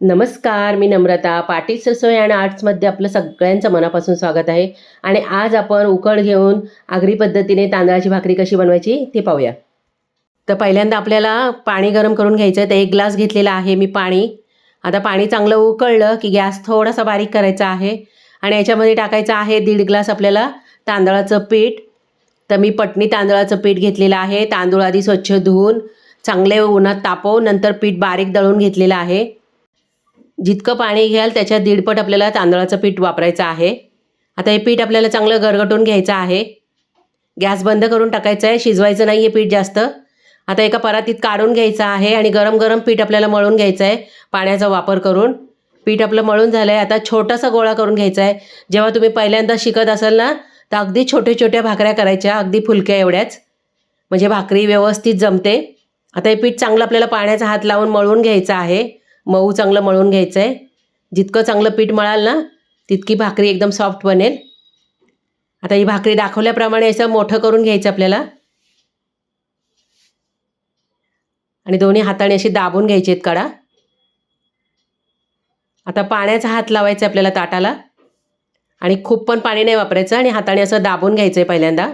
नमस्कार मी नम्रता. पाटील रसोई आणि आर्ट्समध्ये आपलं सगळ्यांचं मनापासून स्वागत आहे. आणि आज आपण उकळ घेऊन आगरी पद्धतीने तांदळाची भाकरी कशी बनवायची ते पाहूया. तर पहिल्यांदा आपल्याला पाणी गरम करून घ्यायचं आहे तर एक ग्लास घेतलेला आहे मी पाणी. आता पाणी चांगलं उकळलं की गॅस थोडासा बारीक करायचा आहे. आणि याच्यामध्ये टाकायचं आहे दीड ग्लास आपल्याला तांदळाचं पीठ. तर मी पटणी तांदळाचं पीठ घेतलेलं आहे. तांदूळ आधी स्वच्छ धुवून चांगले उन्हात तापवून नंतर पीठ बारीक दळून घेतलेलं आहे. जितकं पाणी घ्याल त्याच्या दीडपट आपल्याला तांदळाचं पीठ वापरायचं आहे. आता हे पीठ आपल्याला चांगलं गरगटून घ्यायचं आहे. गॅस बंद करून टाकायचं आहे. शिजवायचं नाही आहे पीठ जास्त. आता एका परातीत काढून घ्यायचं आहे आणि गरम गरम पीठ आपल्याला मळून घ्यायचं आहे पाण्याचा वापर करून. पीठ आपलं मळून झालं आहे आता छोटासा गोळा करून घ्यायचा आहे. जेव्हा तुम्ही पहिल्यांदा शिकत असाल ना तर अगदी छोट्या छोट्या भाकऱ्या करायच्या अगदी फुलक्या एवढ्याच. म्हणजे भाकरी व्यवस्थित जमते. आता हे पीठ चांगलं आपल्याला पाण्याचा हात लावून मळून घ्यायचं आहे. मऊ चांगलं मळून घ्यायचं आहे जितकं चांगलं पीठ मळाल ना तितकी भाकरी एकदम सॉफ्ट बनेल. आता ही भाकरी दाखवल्याप्रमाणे असं मोठं करून घ्यायचं आपल्याला. आणि दोन्ही हाताने अशी दाबून घ्यायची आहेत कडा. आता पाण्याचा हात लावायचा आहे आपल्याला ताटाला. आणि खूप पण पाणी नाही वापरायचं आणि हाताने असं दाबून घ्यायचं आहे पहिल्यांदा.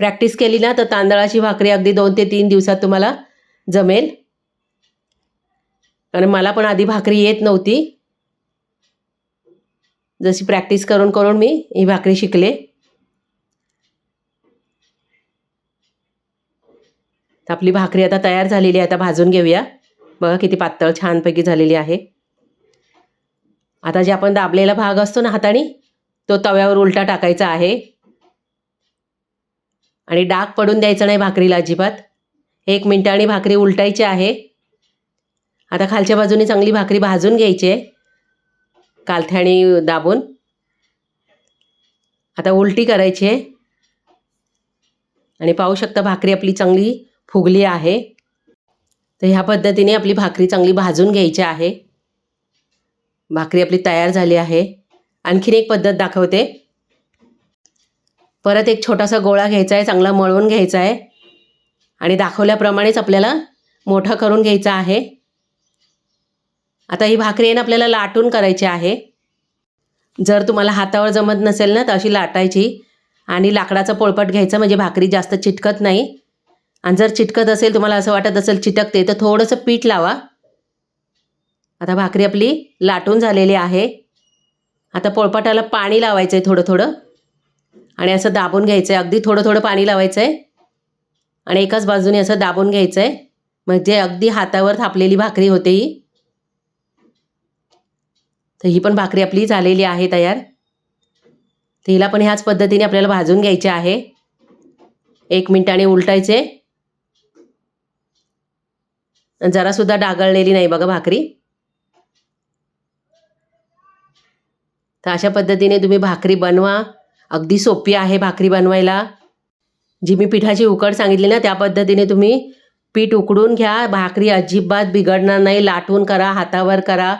प्रॅक्टिस केली ना तर तांदळाची भाकरी अगदी दोन ते तीन दिवसात तुम्हाला जमेल? कारण मला पण आधी भाकरी येत नव्हती. जशी प्रॅक्टिस करून करून मी ही भाकरी शिकले. आपली भाकरी आता तयार झालेली आहे आता भाजून घेऊया. बघा किती पातळ छानपैकी झालेली आहे. आता जे आपण दाबलेला भाग असतो ना हाताने तो तव्यावर उलटा टाकायचा आहे. आणि डाग पडून द्यायचं नाही भाकरीला अजिबात. एक मिनटाने भाकरी उलटायची आहे. आता खालच्या बाजूने चांगली भाकरी भाजून घ्यायची आहे. कालथ्याने दाबून. आता उलटी करायची आहे. आणि पाहू शकता भाकरी आपली चांगली फुगली आहे. तर ह्या पद्धतीने आपली भाकरी चांगली भाजून घ्यायची आहे. भाकरी आपली तयार झाली आहे. आणखीन एक पद्धत दाखवते. परत एक छोटासा गोळा घ्यायचा आहे चांगला मळवून घ्यायचा आहे. आणि दाखवल्याप्रमाणेच आपल्याला मोठा करून घ्यायचा आहे. आता ही भाकरी आहे ना आपल्याला लाटून करायची आहे. जर तुम्हाला हातावर जमत नसेल ना तर अशी लाटायची. आणि लाकडाचा पोळपट घ्यायचा म्हणजे भाकरी जास्त चिटकत नाही. आणि जर चिटकत असेल तुम्हाला असं वाटत असेल चिटकते तर थोडंसं पीठ लावा. आता भाकरी आपली लाटून झालेली आहे. आता पोळपाटाला पाणी लावायचं आहे थोडं थोडं. आणि असं दाबून घ्यायचं आहे अगदी थोडं थोडं पाणी लावायचं आहे आणि एकाच बाजूने असं दाबून घ्यायचं आहे म्हणजे अगदी हातावर थापलेली भाकरी होते ही. तर ही पण भाकरी आपली झालेली आहे तयार. तर हिला पण ह्याच पद्धतीने आपल्याला भाजून घ्यायचे आहे. एक मिनिटाने उलटायचे. जरासुद्धा डागळलेली नाही बघा भाकरी. तर अशा पद्धतीने तुम्ही भाकरी बनवा. अगदी सोपी आहे भाकरी बनवायला. जी मी पिठाची उकड सांगितली ना त्या पद्धतीने तुम्ही पीठ उकडून घ्या. भाकरी अजिबात बिघडणार नाही. लाटून करा हातावर करा.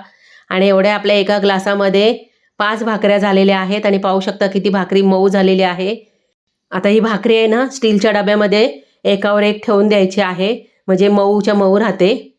आणि एवढ्या आपल्या एका ग्लासामध्ये पाच भाकऱ्या झालेल्या आहेत आणि पाहू शकता किती भाकरी मऊ झालेली आहे. आता ही भाकरी आहे ना स्टीलच्या डब्यामध्ये एकावर एक ठेवून द्यायची आहे. म्हणजे मऊच्या मऊ राहते.